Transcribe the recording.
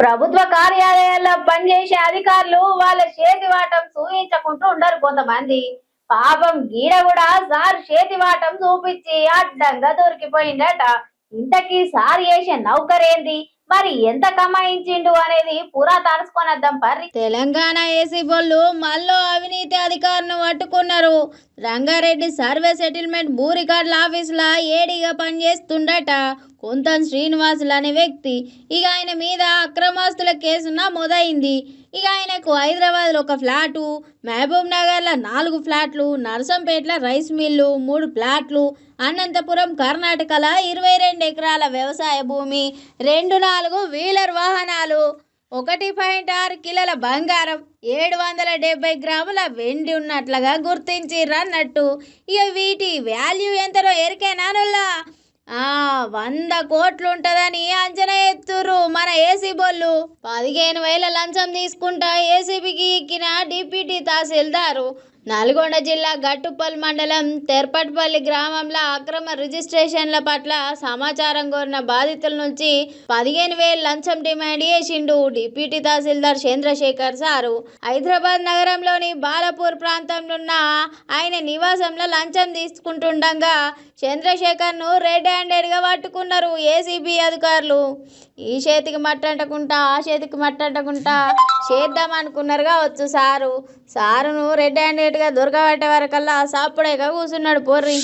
ప్రభుత్వ కార్యాలయాల్లో పనిచేసే అధికారులు వాళ్ళ చేతి వాటం చూయించకుంటూ ఉండరు కొంతమంది. పాపం గీడ కూడా సార్ చేతి వాటం చూపించి అడ్డంగా దొరికిపోయిందట ఇంతకీ సార్ చేసే నౌకరేంది? మరి ఎంత కమాయించిండు అనేది పూరా తలుసుకొనద్దాం పర్రి. తెలంగాణ ఏసీ బొల్లు మళ్ళీ అవినీతి అధికారులను పట్టుకున్నారు. రంగారెడ్డి సర్వే సెటిల్మెంట్ భూ రికార్డుల ఆఫీసులో ఏడిగా పనిచేస్తుండట. కొంతం శ్రీనివాసులు అనే వ్యక్తి. ఇక ఆయన మీద అక్రమాస్తుల కేసు నమోదైంది. ఇక ఆయనకు హైదరాబాద్లో ఒక ఫ్లాటు మహబూబ్ నగర్లో నాలుగు ఫ్లాట్లు నర్సంపేటలో రైస్ మిల్లు మూడు ఫ్లాట్లు అనంతపురం కర్ణాటకలో ఇరవై రెండు ఎకరాల వ్యవసాయ భూమి రెండు నాలుగు వీలర్ వాహనాలు. ఒకటి పాయింట్ ఆరు కిలోల బంగారం ఏడు వందల డెబ్బై గ్రాముల వెండి ఉన్నట్లుగా గుర్తించిర్రన్నట్టు ఇక వీటి వాల్యూ ఎంతనో ఎరికేనానుల్లా ఆ వంద కోట్లు ఉంటుందని అంచనా ఎత్తుర్రు మన ఏసీ బొల్లు. పదిహేను వేల లంచం తీసుకుంటా ఏసీబీకి ఎక్కిన డిప్యూటీ తహసీల్దారు. నల్గొండ జిల్లా గట్టుపల్ మండలం తెర్పట్పల్లి గ్రామంలో అక్రమ రిజిస్ట్రేషన్ల పట్ల సమాచారం కోరిన బాధితుల నుంచి పదిహేను వేలు లంచం డిమాండ్ చేసిండు డిప్యూటీ తహసీల్దార్ చంద్రశేఖర్ సారు. హైదరాబాద్ నగరంలోని బాలపూర్ ప్రాంతంలో ఉన్న ఆయన నివాసంలో లంచం తీసుకుంటుండగా చంద్రశేఖర్ను రెడ్ హ్యాండెడ్గా పట్టుకున్నారు ఏసీబీ అధికారులు. ఈ చేతికి మట్టంటకుంటా ఆ చేతికి మట్టంటకుంటా చేద్దాం అనుకున్నారుగా వచ్చు సారు. సారును రెడ్ హ్యాండెడ్గా దొరకబట్టే వరకల్లా సాపుడేగా కూర్చున్నాడు పొర్రి.